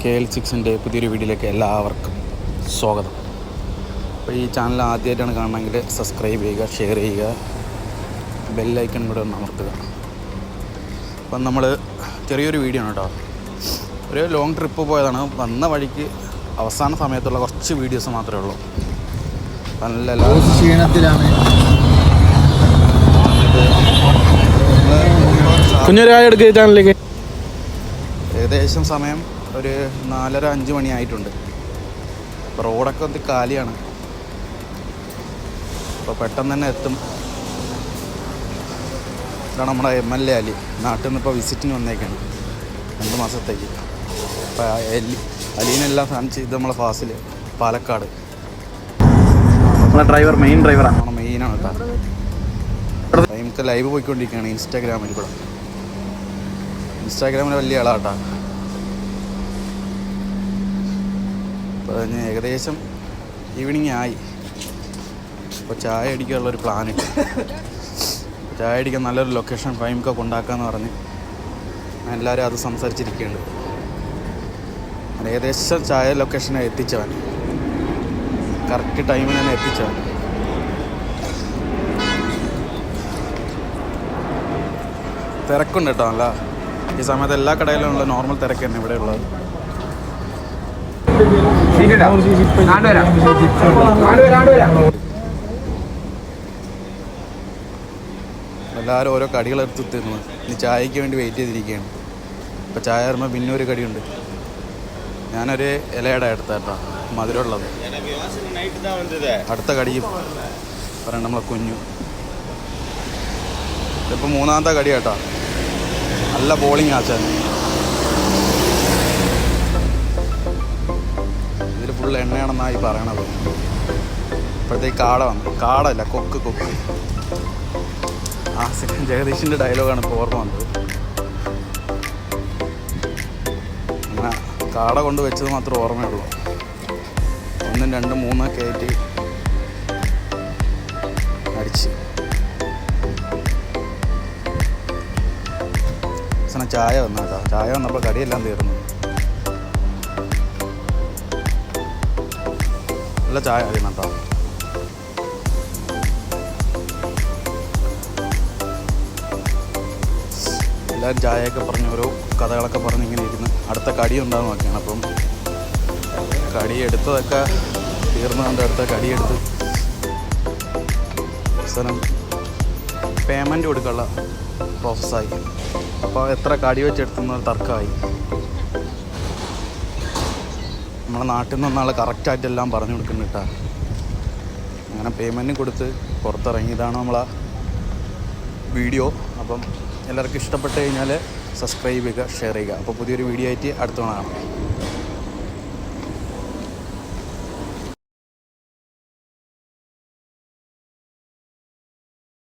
K L സിക്സിന്റെ പുതിയൊരു വീഡിയോയിലേക്ക് എല്ലാവർക്കും സ്വാഗതം. അപ്പോൾ ഈ ചാനൽ ആദ്യമായിട്ടാണ് കാണണമെങ്കിൽ സബ്സ്ക്രൈബ് ചെയ്യുക ഷെയർ ചെയ്യുക ബെല്ലൈക്കൺ കൂടെ ഒന്ന് അമർത്തുക. അപ്പം നമ്മൾ ചെറിയൊരു വീഡിയോ ആണ് കേട്ടോ. ഒരു ലോങ് ട്രിപ്പ് പോയതാണ്. വന്ന വഴിക്ക് അവസാന സമയത്തുള്ള കുറച്ച് വീഡിയോസ് മാത്രമേ ഉള്ളൂ. നല്ല ക്ഷീണത്തിലാണ്. എടുക്കുക ചാനലിലേക്ക്. ഏകദേശം സമയം ഒരു നാലര അഞ്ച് മണിയായിട്ടുണ്ട്. അപ്പോൾ റോഡൊക്കെ ഒന്ന് കാലിയാണ്. അപ്പോൾ പെട്ടെന്ന് തന്നെ എത്തും. ഇതാണ് നമ്മുടെ എം എൽ എ അലി. നാട്ടിൽ നിന്ന് ഇപ്പോൾ വിസിറ്റിന് വന്നേക്കാണ്. രണ്ട് മാസത്തേക്ക്. അപ്പോൾ അലി അലീനെല്ലാം കാണിച്ച് ചെയ്ത് നമ്മളെ ഫാസിൽ പാലക്കാട്. നമ്മളെ ഡ്രൈവർ മെയിൻ ഡ്രൈവറാണ് നമ്മുടെ മെയിനാണ് കേട്ടോ. നമുക്ക് ലൈവ് പോയിക്കൊണ്ടിരിക്കുകയാണ് ഇൻസ്റ്റാഗ്രാമിൽ കൂടെ. ഇൻസ്റ്റാഗ്രാമിൽ വലിയ ആളാട്ടാ അപ്പോൾ ഏകദേശം ഈവനിങ് ആയി. അപ്പോൾ ചായ അടിക്കാനുള്ളൊരു പ്ലാൻ ഉണ്ട് ചായ അടിക്കാൻ നല്ലൊരു ലൊക്കേഷൻ ഫൈമൊക്കെ കൊണ്ടാക്കാമെന്ന് പറഞ്ഞ് എല്ലാവരും അത് സംസാരിച്ചിരിക്കുന്നുണ്ട് ഏകദേശം ചായ ലൊക്കേഷനെ എത്തിച്ചവൻ. കറക്റ്റ് ടൈമിന് തന്നെ എത്തിച്ചവൻ. തിരക്കുണ്ട് കേട്ടോ അല്ല ഈ സമയത്ത് എല്ലാ കടയിലും ഉള്ള നോർമൽ തിരക്ക് തന്നെ ഇവിടെ ഉള്ളത്. എല്ലാവരും ഓരോ കടികൾ എടുത്ത് തിന്നു. ഇനി ചായക്ക് വേണ്ടി വെയിറ്റ് ചെയ്തിരിക്കുകയാണ്. ഇപ്പോൾ ചായ വരുമ്പോൾ പിന്നെ ഒരു കടിയുണ്ട്. ഞാനൊരു ഇലയുടെ എടുത്ത കേട്ടോ. മധുരമുള്ളത്. അടുത്ത കടിക്ക് പറയണ്ട നമ്മളെ കുഞ്ഞു. ഇതിപ്പോൾ മൂന്നാമത്തെ കടി കേട്ടോ. നല്ല ബോളിങ് ആച്ചാൻ ഫുൾ എണ്ണയാണെന്നായി പറയണത്. ഇപ്പോഴത്തേക്ക് കാട വന്നു കാടല്ല കൊക്ക് കൊക്ക്. ആ സെക്കൻഡ് ജഗദീഷിന്റെ ഡയലോഗാണ് ഇപ്പോൾ ഓർമ്മ വന്നത്. അങ്ങനെ കാട കൊണ്ട് വെച്ചത് മാത്രമേ ഓർമ്മയുള്ളൂ ഒന്നും രണ്ടും മൂന്നും കയറ്റി അടിച്ച്. ചായ വന്നു കേട്ടോ ചായ വന്നപ്പോൾ കടിയെല്ലാം തീർന്നു. നല്ല ചായ അറിയണം കേട്ടോ എല്ലാവരും ചായയൊക്കെ പറഞ്ഞ് ഓരോ കഥകളൊക്കെ പറഞ്ഞ് ഇങ്ങനെ ഇരുന്ന് അടുത്ത കടി ഉണ്ടാകുന്ന നോക്കിയാണ്. അപ്പം കടി എടുത്തതൊക്കെ തീർന്നുകൊണ്ട് അടുത്ത കടി എടുത്ത് അവസാനം പേയ്മെന്റ് കൊടുക്കാനുള്ള പ്രോസസ്സായി അപ്പോൾ എത്ര കടി വെച്ചെടുത്തുന്ന തർക്കമായി. നമ്മളെ നാട്ടിൽ നിന്ന് ഒന്നാൾ കറക്റ്റായിട്ട് എല്ലാം പറഞ്ഞു കൊടുക്കുന്നുണ്ട് കേട്ടോ. അങ്ങനെ പേയ്മെന്റും കൊടുത്ത് പുറത്തിറങ്ങിയതാണ് നമ്മളെ വീഡിയോ അപ്പം എല്ലാവർക്കും ഇഷ്ടപ്പെട്ട് കഴിഞ്ഞാൽ സബ്സ്ക്രൈബ് ചെയ്യുക ഷെയർ ചെയ്യുക. അപ്പോൾ പുതിയൊരു വീഡിയോ ആയിട്ട് അടുത്തവണ കാണാം.